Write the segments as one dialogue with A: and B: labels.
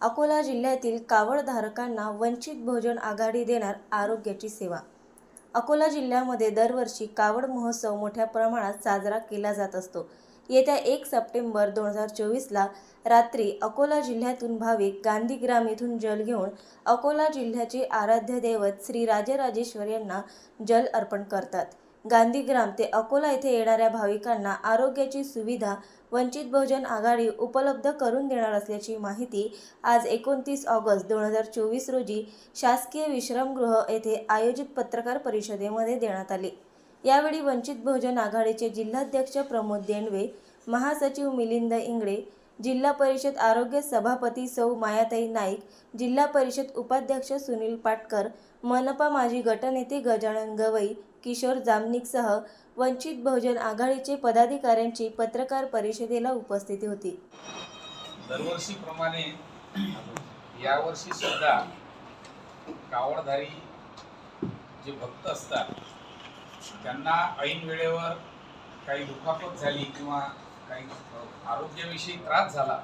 A: अकोला जिल्ह्यातील कावडधारकांना वंचित भोजन आघाडी देणार आरोग्याची सेवा. अकोला जिल्ह्यामध्ये दरवर्षी कावड महोत्सव मोठ्या प्रमाणात साजरा केला जात असतो. येत्या एक सप्टेंबर दोन हजार चोवीसला रात्री अकोला जिल्ह्यातून भाविक गांधीग्राम येथून जल घेऊन अकोला जिल्ह्याचे आराध्य दैवत श्री राजराजेश्वर यांना जल अर्पण करतात. गांधीग्राम ते अकोला येथे येणाऱ्या भाविकांना आरोग्याची सुविधा वंचित बहुजन आघाडी उपलब्ध करून देणार असल्याची माहिती आज एकोणतीस ऑगस्ट दोन हजार चोवीस रोजी शासकीय विश्रामगृह येथे आयोजित पत्रकार परिषदेमध्ये देण्यात आली. यावेळी वंचित बहुजन आघाडीचे जिल्हाध्यक्ष प्रमोद देणवे महासचिव मिलिंद इंगळे जिल्हा परिषद आरोग्य सभापती सौ मायाताई नाईक जिल्हा परिषद उपाध्यक्ष सुनील पाटकर मनपा माजी गटनेते गजानन गवई किशोर जामनिकसह वंचित बहुजन आघाडीचे पदाधिकाऱ्यांची पत्रकार परिषदेला उपस्थिती होती.
B: दरवर्षीप्रमाणे यावर्षी सुद्धा कावडधारी जे भक्त असतात त्यांना ऐन वेळेवर काही दुखापत झाली किंवा काही आरोग्याविषयी त्रास झाला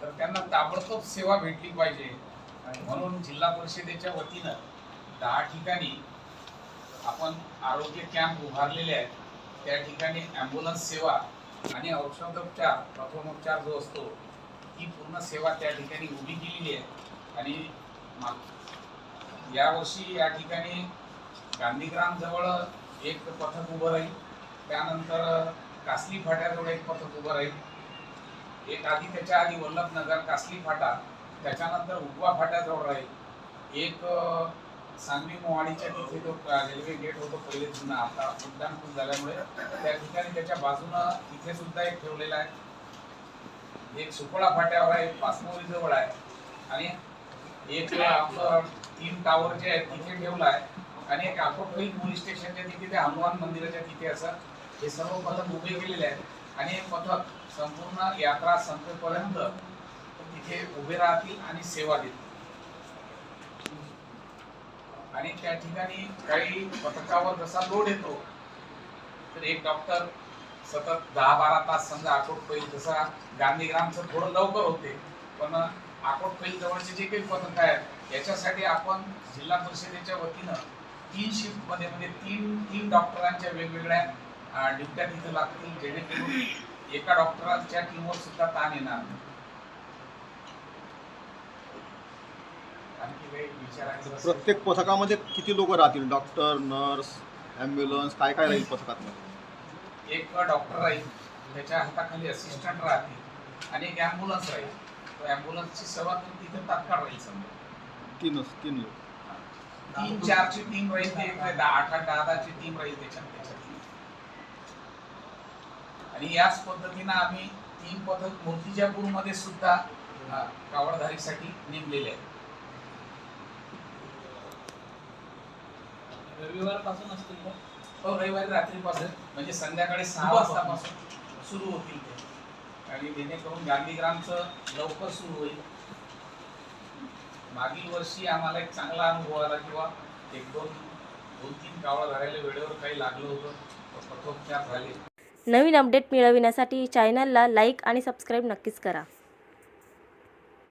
B: तर त्यांना ताबडतोब सेवा भेटली पाहिजे. आणि म्हणून जिल्हा परिषदेच्या वतीनं दहा ठिकाणी आपण आरोग्य कॅम्प उभारलेले आहेत. त्या ठिकाणी ॲम्ब्युलन्स सेवा आणि औषधोपचार प्रथमोपचार जो असतो ही पूर्ण सेवा त्या ठिकाणी उभी केलेली आहे. आणि यावर्षी या ठिकाणी गांधीग्रामजवळ एक पथक उभं राहील. त्यानंतर कासली फाट्याजवळ एक पथक उभं राहील. एक आधी त्याच्या आधी वल्लभनगर कासली फाटा त्याच्यानंतर उगवा फाट्याजवळ राहील. एक सांगली मोवाडीच्या तिथे तो रेल्वे गेट होतो पहिले जुना. आता उड्डाणपूल झाल्यामुळे त्या ठिकाणी त्याच्या बाजूनं तिथे सुद्धा एक ठेवलेला आहे. एक सुकोळा फाट्यावर आहे पासमोरी जवळ आहे. आणि एक आपलं तीन टावर जे आहेत तिथे ठेवला आहे. आणि एक आकोटवैल पोलीस स्टेशनच्या तिथे ते हनुमान मंदिराच्या तिथे असं हे सर्व पथक उभे केलेले आहेत. आणि हे पथक संपूर्ण यात्रा संपेपर्यंत तिथे उभे राहतील आणि सेवा देतील. आणि त्या ठिकाणी काही पथकावर जसा लोड येतो तर एक डॉक्टर सतत दहा बारा तास समजा आकोट पैल जसा गांधीग्रामचं थोडं लवकर होते पण आकोट पैल जवळचे जे काही पथक आहेत याच्यासाठी आपण जिल्हा परिषदेच्या वतीनं तीन शिफ्टमध्ये म्हणजे तीन तीन डॉक्टरांच्या वेगवेगळ्या ड्युट्या तिथे लागतील जेणेकरून एका डॉक्टरांच्या टीमवर सुद्धा ताण येणार नाही.
C: प्रत्येक पथकामध्ये किती लोक राहतील? डॉक्टर नर्स ॲम्ब्युलन्स काय काय राहील पथकात
B: एक डॉक्टर राहील त्याच्या हाताखाली असिस्टंट राहतील आणि एक ॲम्ब्युलन्स राहील. तो ॲम्ब्युलन्सची सेवा तर तिथे तात्काळ राहील समजा.
C: तीनच तीन लोक.
B: तीन चारची टीम राहील ते दहा आठ आठ दहा दहाची टीम राहील त्याच्यात त्याच्यात आणि याच पद्धतीनं आम्ही तीन पथक मूर्तिजापूरमध्ये सुद्धा कावडधारीसाठी नेमलेले आहेत.
D: रविवारपासून असतील का
B: हो रविवारी रात्रीपासून म्हणजे संध्याकाळी सहा वाजतापासून सुरू होतील ते. आणि जेणेकरून गांधीग्रामचं लवकर सुरू होईल. मागील वर्षी आम्हाला एक चांगला अनुभव आला किंवा एक दोन दोन तीन कावळा धरायला वेळेवर काही लागलं होतं पथोपचार झाले.
A: नवीन अपडेट मिळविण्यासाठी चॅनलला लाईक आणि सबस्क्राईब नक्कीच करा.